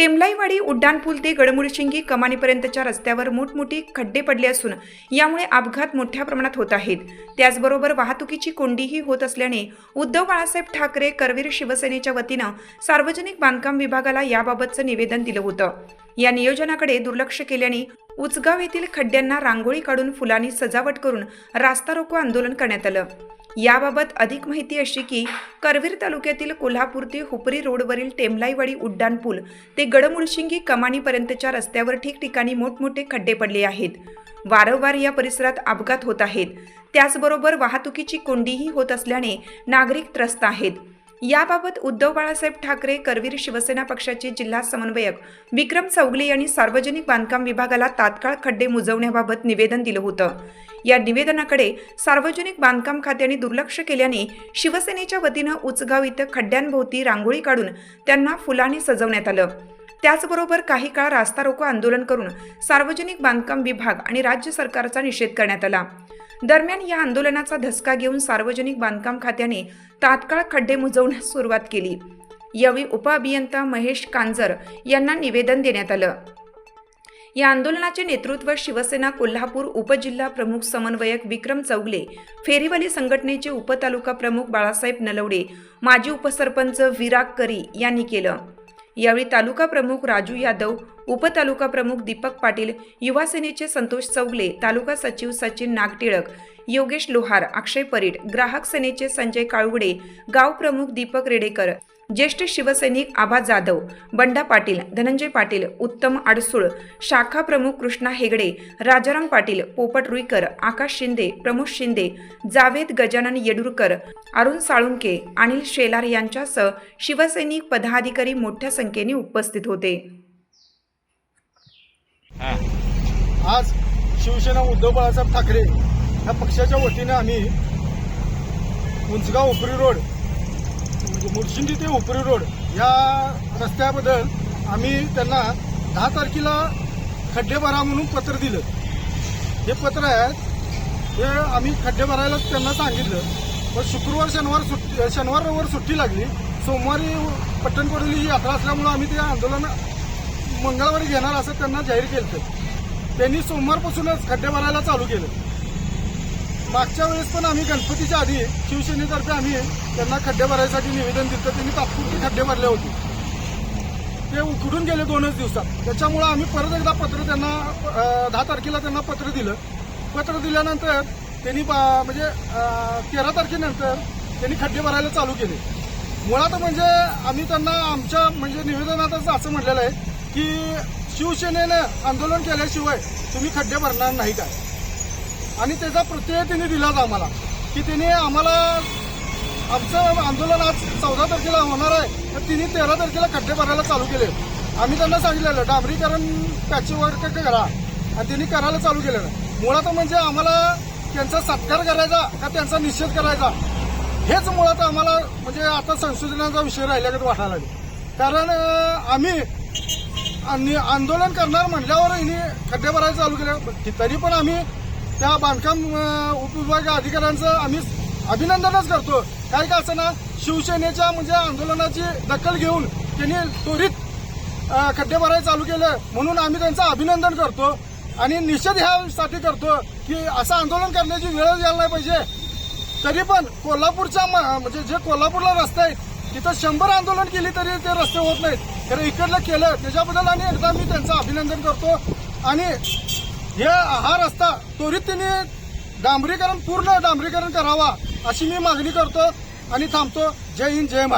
टेमलाईवाडी उड्डाणपूल ते गडमुडशिंगी कमानीपर्यंतच्या रस्त्यावर मोठमोठी खड्डे पडले असून यामुळे अपघात मोठ्या प्रमाणात होत आहेत. त्याचबरोबर वाहतुकीची कोंडीही होत असल्याने उद्धव बाळासाहेब ठाकरे करवीर शिवसेनेच्या वतीनं सार्वजनिक बांधकाम विभागाला याबाबतचं निवेदन दिलं होतं. या नियोजनाकडे दुर्लक्ष केल्याने उचगाव येथील खड्ड्यांना रांगोळी काढून फुलांनी सजावट करून रास्ता रोको आंदोलन करण्यात आलं. याबाबत अधिक माहिती अशी की करवीर तालुक्यातील कोल्हापूर ते हुपरी रोडवरील टेमलाईवाडी उड्डाणपूल ते गडमुळशिंगी कमानीपर्यंतच्या रस्त्यावर ठिकठिकाणी मोठमोठे खड्डे पडले आहेत. वारंवार या परिसरात अपघात होत आहेत. त्याचबरोबर वाहतुकीची कोंडीही होत असल्याने नागरिक त्रस्त आहेत. याबाबत उद्धव बाळासाहेब ठाकरे करवीर शिवसेना पक्षाचे जिल्हा समन्वयक विक्रम चौगले यांनी सार्वजनिक बांधकाम विभागाला तात्काळ खड्डे मुजवण्याबाबत निवेदन दिलं होतं. या निवेदनाकडे सार्वजनिक बांधकाम खात्याने दुर्लक्ष केल्याने शिवसेनेच्या वतीनं उचगाव इथं खड्ड्यांभोवती रांगोळी काढून त्यांना फुलांनी सजवण्यात आलं. त्याचबरोबर काही काळ रास्ता रोको आंदोलन करून सार्वजनिक बांधकाम विभाग आणि राज्य सरकारचा निषेध करण्यात आला. दरम्यान या आंदोलनाचा धसका घेऊन सार्वजनिक बांधकाम खात्याने तात्काळ खड्डे मुजवण्यास सुरुवात केली. यावेळी उपअभियंता महेश कांजर यांना निवेदन देण्यात आलं. या आंदोलनाचे नेतृत्व शिवसेना कोल्हापूर उपजिल्हा प्रमुख समन्वयक विक्रम चौगले फेरीवाली संघटनेचे उपतालुका प्रमुख बाळासाहेब नलवडे माजी उपसरपंच विराग करी यांनी केलं. यावेळी तालुका प्रमुख राजू यादव उपतालुका प्रमुख दीपक पाटील युवासेनेचे संतोष चौगले तालुका सचिव सचिन नागटिळक योगेश लोहार अक्षय परीट ग्राहक सेनेचे संजय काळुगडे गाव प्रमुख दीपक रेडेकर ज्येष्ठ शिवसैनिक आबा जाधव बंडा पाटील धनंजय पाटील उत्तम आडसूळ शाखा प्रमुख कृष्णा हेगडे राजाराम पाटील पोपट रुईकर आकाश शिंदे प्रमोद शिंदे जावेद गजानन येडुरकर अरुण साळुंके अनिल शेलार यांच्यासह शिवसैनिक पदाधिकारी मोठ्या संख्येने उपस्थित होते. आज शिवसेना उद्धव बाळासाहेब ठाकरे या पक्षाच्या वतीने आम्ही उंचगाव उपरी रोड म्हणजे ते उपरी रोड या रस्त्याबद्दल आम्ही त्यांना दहा तारखेला खड्डे भरा म्हणून पत्र दिलं. हे पत्र आहे हे आम्ही खड्डे भरायला त्यांना सांगितलं. पण शुक्रवार शनिवार सुट्टी शनिवार रविवार सुट्टी लागली. सोमवारी पट्टणकोडली ही यात्रा असल्यामुळं आम्ही ते आंदोलन मंगळवारी घेणार असं त्यांना जाहीर केलं त्यांनी सोमवारपासूनच खड्डे भरायला चालू केलं. मागच्या वेळेस पण आम्ही गणपतीच्या आधी शिवसेनेतर्फे आम्ही त्यांना खड्डे भरायसाठी निवेदन दिलं त्यांनी तात्पुरते खड्डे भरले होते. ते उकडून गेले दोनच दिवसात. त्याच्यामुळं आम्ही परत एकदा पत्र त्यांना दहा तारखेला त्यांना पत्र दिलं. पत्र दिल्यानंतर त्यांनी बा- म्हणजे तेरा तारखेनंतर त्यांनी खड्डे भरायला चालू केले. मुळात म्हणजे आम्ही त्यांना आमच्या म्हणजे निवेदनातच असं म्हटलेलं आहे की शिवसेनेनं आंदोलन केल्याशिवाय तुम्ही खड्डे भरणार नाही काय? आणि त्याचा प्रत्यय त्यांनी दिलाच आम्हाला की त्याने आम्हाला आमचं आंदोलन आज चौदा तारखेला होणार आहे तर तिने तेरा तारखेला खड्डे भरायला चालू केले. आम्ही त्यांना सांगितलेलं डांबरीकरण पॅची वर्क करा. आणि त्यांनी करायला चालू केलेलं. मुळात म्हणजे आम्हाला त्यांचा सत्कार करायचा का त्यांचा निषेध करायचा? हेच मुळात आम्हाला म्हणजे आता संशोधनाचा विषय राहिल्यागत वाटायला लागेल. कारण आम्ही आंदोलन करणार म्हटल्यावर हिने खड्डे भरायला चालू केले. तरी पण आम्ही त्या बांधकाम उपविभाग अधिकाऱ्यांचं आम्ही अभिनंदनच करतो. काय का असं ना शिवसेनेच्या म्हणजे आंदोलनाची दखल घेऊन त्यांनी त्वरित खड्डे भरायला चालू केलं. म्हणून आम्ही त्यांचं अभिनंदन करतो आणि निषेध ह्यासाठी करतो की असं आंदोलन करण्याची वेळ यायला नाही पाहिजे. तरी पण कोल्हापूरच्या म- म्हणजे जे कोल्हापूरला रस्ते आहेत तिथं शंभर आंदोलन केली तरी ते रस्ते होत नाहीत. तर इकडलं केलं त्याच्याबद्दल आणि एकदा मी त्यांचं अभिनंदन करतो. आणि हे हा रस्ता त्वरित त्यांनी डांबरीकरण पूर्ण डांबरीकरण करावा अशी मी मागणी करतो आणि थांबतो. जय हिंद जय महाराज